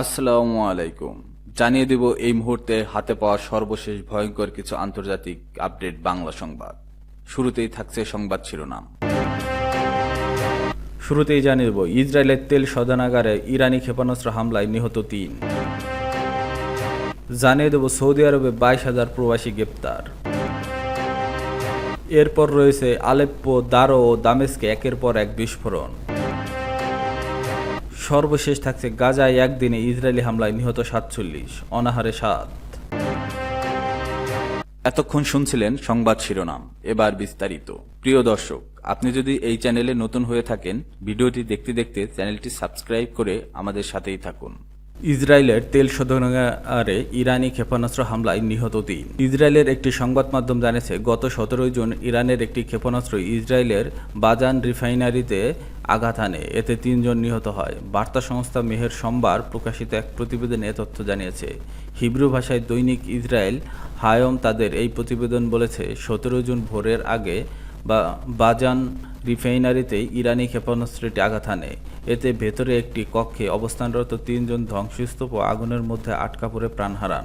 আসসালামু আলাইকুম। জানিয়ে দেব এই মুহূর্তে হাতে পাওয়া সর্বশেষ ভয়ঙ্কর কিছু আন্তর্জাতিক আপডেট বাংলা সংবাদ। শুরুতেই থাকছে সংবাদ শিরোনাম। শুরুতেই জানিয়ে দেব, ইসরায়েলের তেল শোধনাগারে ইরানি ক্ষেপণাস্ত্র হামলায় নিহত তিন। জানিয়ে দেব, সৌদি আরবে বাইশ হাজার প্রবাসী গ্রেপ্তার। এরপর রয়েছে আলেপ্পো, দারো ও দামেস্কে একের পর এক বিস্ফোরণ। সর্বশেষ থাকছে গাজায় একদিনে ইসরায়েলি হামলায় নিহত সাতচল্লিশ, অনাহারে সাত। এতক্ষণ শুনছিলেন সংবাদ শিরোনাম, এবার বিস্তারিত। প্রিয় দর্শক, আপনি যদি এই চ্যানেলে নতুন হয়ে থাকেন, ভিডিওটি দেখতে দেখতে চ্যানেলটি সাবস্ক্রাইব করে আমাদের সাথেই থাকুন। ইসরায়েলের তেল শোধনাগারে ইরানি ক্ষেপণাস্ত্র হামলায় নিহত তিন। ইসরায়েলের একটি সংবাদ মাধ্যম জানিয়েছে, গত সতেরোই জুন ইরানের একটি ক্ষেপণাস্ত্র ইসরায়েলের বাজান রিফাইনারিতে আঘাত আনে। এতে তিনজন নিহত হয়। বার্তা সংস্থা মেহের সোমবার প্রকাশিত এক প্রতিবেদনে তথ্য জানিয়েছে। হিব্রু ভাষায় দৈনিক ইসরায়েল, হায়ম তাদের এই প্রতিবেদন বলেছে, সতেরো জুন ভোরের আগে বা, বাজান রিফাইনারিতে ইরানি ক্ষেপণাস্ত্রটি আঘাত আনে। এতে ভেতরে একটি কক্ষে অবস্থানরত তিনজন ধ্বংসস্তূপ ও আগুনের মধ্যে আটকা পড়ে প্রাণ হারান।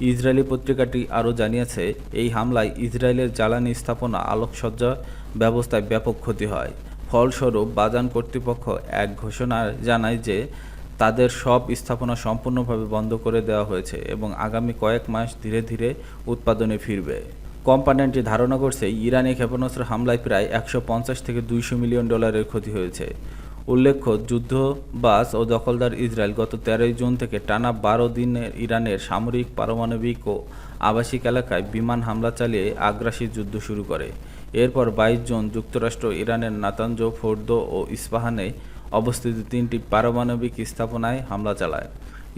ইসরায়েলি পত্রিকাটি আরও জানিয়েছে, এই হামলায় ইসরায়েলের জ্বালানি স্থাপনা আলোকসজ্জা ব্যবস্থায় ব্যাপক ক্ষতি হয়। ফলস্বরূপ বাজান কর্তৃপক্ষ এক ঘোষণা জানায় যে তাদের সব স্থাপনা সম্পূর্ণভাবে বন্ধ করে দেওয়া হয়েছে এবং আগামী কয়েক মাস ধীরে ধীরে উৎপাদনে ফিরবে। কোম্পানিটি ধারণা করছে ইরানি ক্ষেপণাস্ত্র হামলায় প্রায় একশো পঞ্চাশ থেকে দুইশো মিলিয়ন ডলারের ক্ষতি হয়েছে। উল্লেখ্য যুদ্ধবাস ও দখলদার ইসরায়েল গত তেরোই জুন থেকে টানা বারো দিনের ইরানের সামরিক, পারমাণবিক ও আবাসিক এলাকায় বিমান হামলা চালিয়ে আগ্রাসী যুদ্ধ শুরু করে। এরপর বাইশ জুন যুক্তরাষ্ট্র, ইরানের নাতাঞ্জ ফোর্দো ও ইস্পাহানে অবস্থিত তিনটি পারমাণবিক স্থাপনায় হামলা চালায়।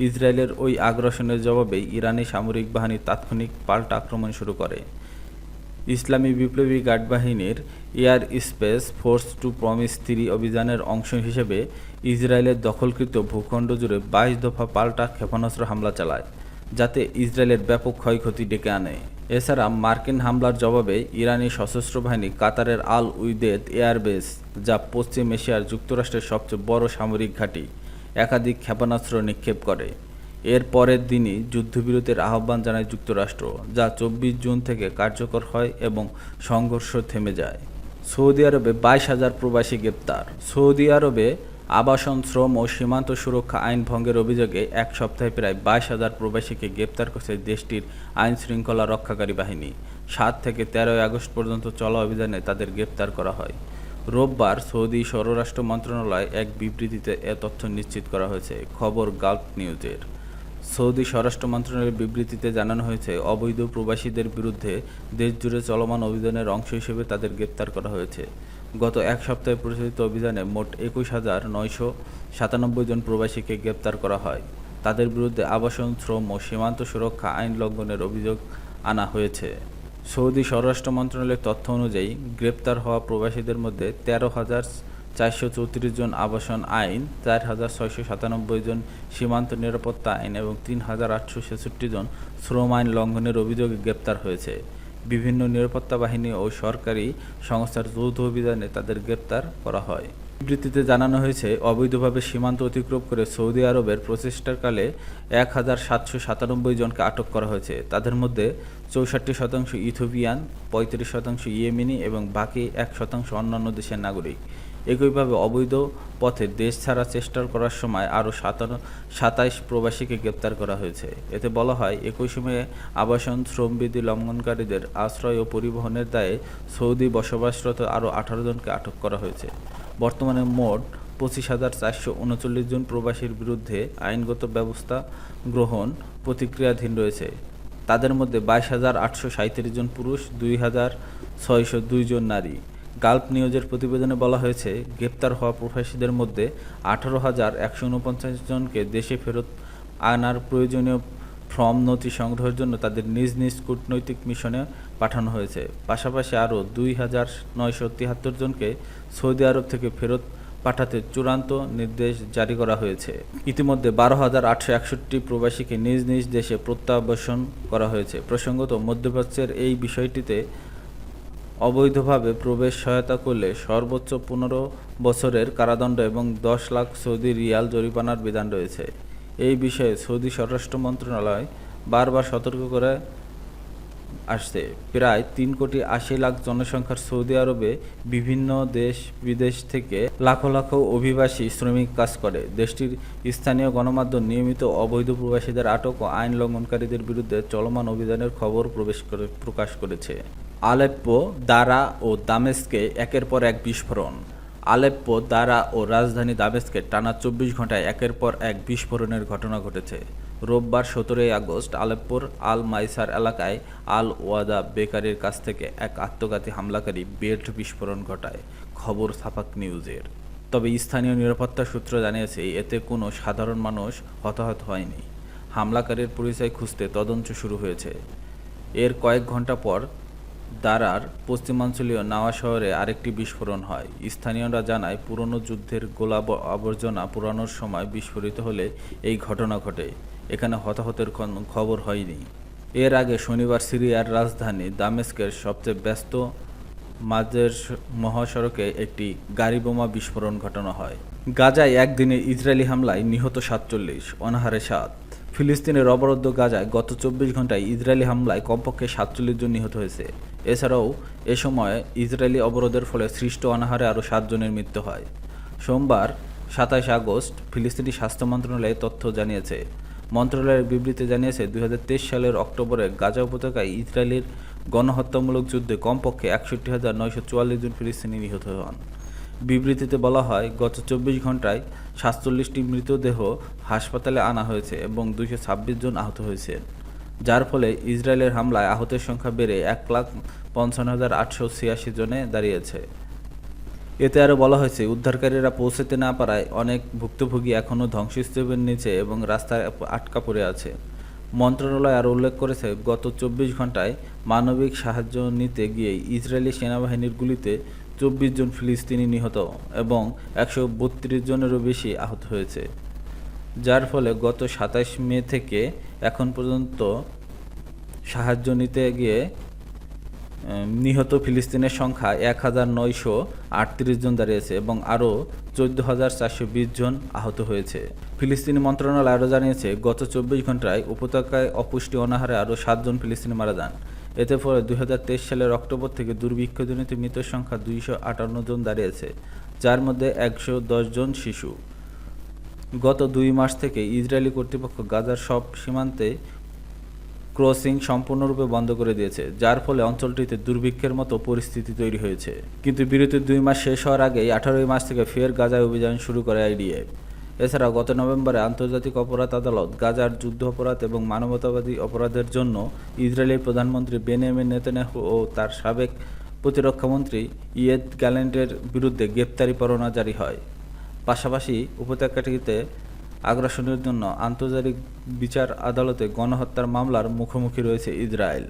ইসরায়েলের ওই আগ্রাসনের জবাবে ইরানি সামরিক বাহিনী তাৎক্ষণিক পাল্টা আক্রমণ শুরু করে। ইসলামী বিপ্লবী গার্ড বাহিনীর aerospace force true promise three অভিযানের অংশ হিসেবে ইসরায়েলের দখলকৃত ভূখণ্ড জুড়ে বাইশ দফা পাল্টা ক্ষেপণাস্ত্র হামলা চালায়, যাতে ইসরায়েলের ব্যাপক ক্ষয়ক্ষতি ডেকে আনে। এছাড়া মার্কিন হামলার জবাবে ইরানি সশস্ত্র বাহিনী কাতারের আল উইদেদ এয়ারবেস, যা পশ্চিম এশিয়ার যুক্তরাষ্ট্রের সবচেয়ে বড় সামরিক ঘাঁটি, একাধিক ক্ষেপণাস্ত্র নিক্ষেপ করে। এর পরের দিনই যুদ্ধবিরতির আহ্বান জানায় যুক্তরাষ্ট্র, যা চব্বিশ জুন থেকে কার্যকর হয় এবং সংঘর্ষ থেমে যায়। সৌদি আরবে বাইশ হাজার প্রবাসী গ্রেপ্তার। সৌদি আরবে আবাসন, শ্রম ও সীমান্ত সুরক্ষা আইন ভঙ্গের অভিযোগে এক সপ্তাহে প্রায় বাইশ হাজার প্রবাসীকে গ্রেপ্তার করেছে দেশটির আইন শৃঙ্খলা রক্ষাকারী বাহিনী। সাত থেকে তেরোই আগস্ট পর্যন্ত চলা অভিযানে তাদের গ্রেপ্তার করা হয়। রোববার সৌদি স্বরাষ্ট্র মন্ত্রণালয় এক বিবৃতিতে এ তথ্য নিশ্চিত করা হয়েছে। খবর গালফ নিউজের। সৌদি স্বরাষ্ট্র মন্ত্রণালয়ের বিবৃতিতে জানানো হয়েছে, অবৈধ প্রবাসীদের বিরুদ্ধে দেশজুড়ে চলমান অভিযানের অংশ হিসেবে তাদের গ্রেপ্তার করা হয়েছে। গত এক সপ্তাহে পরিচালিত অভিযানে মোট একুশ হাজার নয়শো সাতানব্বই জন প্রবাসীকে গ্রেপ্তার করা হয়। তাদের বিরুদ্ধে আবাসন, শ্রম ও সীমান্ত সুরক্ষা আইন লঙ্ঘনের অভিযোগ আনা হয়েছে। সৌদি স্বরাষ্ট্র মন্ত্রণালয়ের তথ্য অনুযায়ী, গ্রেপ্তার হওয়া প্রবাসীদের মধ্যে তেরো হাজার চারশো চৌত্রিশ জন আবাসন আইন, চার হাজার ছয়শো সাতানব্বই জন সীমান্ত নিরাপত্তা আইন এবং তিন হাজার আটশো ছেষট্টি জন শ্রম আইন লঙ্ঘনের অভিযোগে গ্রেপ্তার হয়েছে। বিভিন্ন নিরাপত্তা বাহিনী ও সরকারি সংস্থার যৌথ অভিযানে তাদের গ্রেপ্তার করা হয়। বিবৃতিতে জানানো হয়েছে, অবৈধভাবে সীমান্ত অতিক্রম করে সৌদি আরবের প্রচেষ্টারকালে এক হাজার সাতশো সাতানব্বই জনকে আটক করা হয়েছে। তাদের মধ্যে চৌষট্টি শতাংশ ইথোপিয়ান পঁয়ত্রিশ শতাংশ ইয়েমিনি এবং বাকি এক শতাংশ অন্যান্য দেশের নাগরিক। একইভাবে অবৈধ পথে দেশ ছাড়া চেষ্টা করার সময় আরও সাতান্ন সাতাইশ প্রবাসীকে গ্রেপ্তার করা হয়েছে। এতে বলা হয়, একই সময়ে আবাসন শ্রমবিধি লঙ্ঘনকারীদের আশ্রয় ও পরিবহনের দায়ে সৌদি বসবাসরত আরও আঠারো জনকে আটক করা হয়েছে। বর্তমানে মোট পঁচিশ হাজার চারশো উনচল্লিশ জন প্রবাসীর বিরুদ্ধে আইনগত ব্যবস্থা গ্রহণ প্রতিক্রিয়াধীন রয়েছে। তাদের মধ্যে বাইশ হাজার আটশো সাঁত্রিশ জন পুরুষ, দুই হাজার ছয়শো দুই জন নারী। গাল্প নিউজের প্রতিবেদনে বলা হয়েছে, গ্রেপ্তার হওয়া প্রবাসীদের মধ্যে আঠারো হাজার একশো উনপঞ্চাশ জনকে দেশে ফেরত আনার প্রয়োজনীয় ফর্ম নথি সংগ্রহের জন্য তাদের নিজ নিজ কূটনৈতিক মিশনে পাঠানো হয়েছে। পাশাপাশি আরও দুই হাজার নয়শো তিয়াত্তর জনকে সৌদি আরব থেকে ফেরত পাঠাতে চূড়ান্ত নির্দেশ জারি করা হয়েছে। ইতিমধ্যে বারো হাজার আটশো একষট্টি প্রবাসীকে নিজ নিজ দেশে প্রত্যাবাসন করা হয়েছে। প্রসঙ্গত, মধ্যপ্রাচ্যের এই বিষয়টিতে অবৈধভাবে প্রবেশ সহায়তা করলে সর্বোচ্চ পনেরো বছরের কারাদণ্ড এবং দশ লাখ সৌদি রিয়াল জরিমানার বিধান রয়েছে। এই বিষয়ে সৌদি স্বরাষ্ট্র মন্ত্রণালয় বারবার সতর্ক করে আসছে। প্রায় তিন কোটি আশি লাখ জনসংখ্যার সৌদি আরবে বিভিন্ন দেশ বিদেশ থেকে লাখো লাখো অভিবাসী শ্রমিক কাজ করে। দেশটির স্থানীয় গণমাধ্যম নিয়মিত অবৈধ প্রবাসীদের আটক ও আইন লঙ্ঘনকারীদের বিরুদ্ধে চলমান অভিযানের খবর প্রবেশ করে প্রকাশ করেছে। আলেপ্পো, দারা ও দামেস্কে একের পর এক বিস্ফোরণ। আলেপ্পো, দারা ও রাজধানী দামেস্কে টানা চব্বিশ ঘন্টায় একের পর এক বিস্ফোরণের ঘটনা ঘটেছে। রোববার সতেরোই আগস্ট আলেপ্পোর আল মাইসার এলাকায় আল ওয়াদা বেকারির কাছ থেকে এক আত্মঘাতী হামলাকারী বেল্ট বিস্ফোরণ ঘটায়। খবর সাফাক নিউজের। তবে স্থানীয় নিরাপত্তা সূত্র জানিয়েছে, এতে কোনো সাধারণ মানুষ হতাহত হয়নি। হামলাকারীর পরিচয় খুঁজতে তদন্ত শুরু হয়েছে। এর কয়েক ঘণ্টা পর দারার পশ্চিমাঞ্চলীয় নাওয়া শহরে আরেকটি বিস্ফোরণ হয়। স্থানীয়রা জানায়, পুরনো যুদ্ধের গোলা আবর্জনা পুরানোর সময় বিস্ফোরিত হলে এই ঘটনা ঘটে। এখানে হতাহতের খবর হয়নি। এর আগে শনিবার সিরিয়ার রাজধানী দামেস্কের সবচেয়ে ব্যস্ত মাঝের মহাসড়কে একটি গাড়ি বোমা বিস্ফোরণ ঘটানো হয়। গাজায় একদিনে ইসরায়েলি হামলায় নিহত সাতচল্লিশ, অনাহারে সাত। ফিলিস্তিনের অবরুদ্ধ গাজায় গত চব্বিশ ঘন্টায় ইসরায়েলি হামলায় কমপক্ষে সাতচল্লিশ জন নিহত হয়েছে। এছাড়াও, এ সময় ইসরায়েলি অবরোধের ফলে সৃষ্ট অনাহারে আরও সাতজনের মৃত্যু হয়। সোমবার, সাতাশ আগস্ট, ফিলিস্তিনি স্বাস্থ্য মন্ত্রণালয় তথ্য জানিয়েছে। মন্ত্রণালয়ের বিবৃতি জানিয়েছে, দুই হাজার তেইশ সালের অক্টোবরে গাজা উপত্যকায় ইসরায়েলের গণহত্যামূলক যুদ্ধে কমপক্ষে একষট্টি হাজার নয়শো চুয়াল্লিশ জন ফিলিস্তিনি নিহত হন। বিবৃতিতে বলা হয়, গত চব্বিশ ঘন্টায় সাতচল্লিশটি মৃতদেহ হাসপাতালে আনা হয়েছে এবং দুইশো ছাব্বিশ জন আহত হয়েছে। যার ফলে ইসরায়েলের হামলায় আহতের সংখ্যা বেড়ে এক লাখ পঞ্চান্ন হাজার আটশো ছিয়াশি জনে দাঁড়িয়েছে। এতে আরও বলা হয়েছে, উদ্ধারকারীরা পৌঁছতে না পারায় অনেক ভুক্তভোগী এখনও ধ্বংসস্তূপের নিচে এবং রাস্তায় আটকা পড়ে আছে। মন্ত্রণালয় আরও উল্লেখ করেছে, গত চব্বিশ ঘন্টায় মানবিক সাহায্য নিতে গিয়ে ইসরায়েলি সেনাবাহিনীর গুলিতে চব্বিশ জন ফিলিস্তিনি নিহত এবং একশো বত্রিশ জনেরও বেশি আহত হয়েছে। যার ফলে গত সাতাশ মে থেকে এখন পর্যন্ত সাহায্য নিতে গিয়ে নিহত ফিলিস্তিনের সংখ্যা এক হাজার নয়শো আটত্রিশ জন দাঁড়িয়েছে এবং আরও চোদ্দ হাজার চারশো বিশ জন আহত হয়েছে। ফিলিস্তিনি মন্ত্রণালয় আরও জানিয়েছে, গত চব্বিশ ঘন্টায় উপত্যকায় অপুষ্টি অনাহারে আরও সাতজন ফিলিস্তিনি মারা যান। এতে ফলে দুই হাজার তেইশ সালের অক্টোবর থেকে দুর্ভিক্ষজনিত মৃতের সংখ্যা দুইশো আটান্ন জন দাঁড়িয়েছে, যার মধ্যে একশো দশ জন শিশু। গত দুই মাস থেকে ইসরায়েলি কর্তৃপক্ষ গাজার সব সীমান্তে ক্রসিং সম্পূর্ণরূপে বন্ধ করে দিয়েছে, যার ফলে অঞ্চলটিতে দুর্ভিক্ষের মতো পরিস্থিতি তৈরি হয়েছে। কিন্তু বিরতির দুই মাস শেষ হওয়ার আগেই আঠারোই মাস থেকে ফের গাজায় অভিযান শুরু করে আইডিএফ এছাড়াও গত নভেম্বরে আন্তর্জাতিক অপরাধ আদালত গাজার যুদ্ধ অপরাধ এবং মানবতাবাদী অপরাধের জন্য ইসরায়েলের প্রধানমন্ত্রী বেনিয়ামিন নেতানিয়াহু ও তার সাবেক প্রতিরক্ষামন্ত্রী ইয়েদ গ্যালেন্টের বিরুদ্ধে গ্রেপ্তারি পরোয়ানা জারি হয়। পাশাপাশি উপত্যকাটিতে আগ্রাসনের জন্য আন্তর্জাতিক বিচার আদালতে গণহত্যার মামলার মুখোমুখি রয়েছে ইসরায়েল।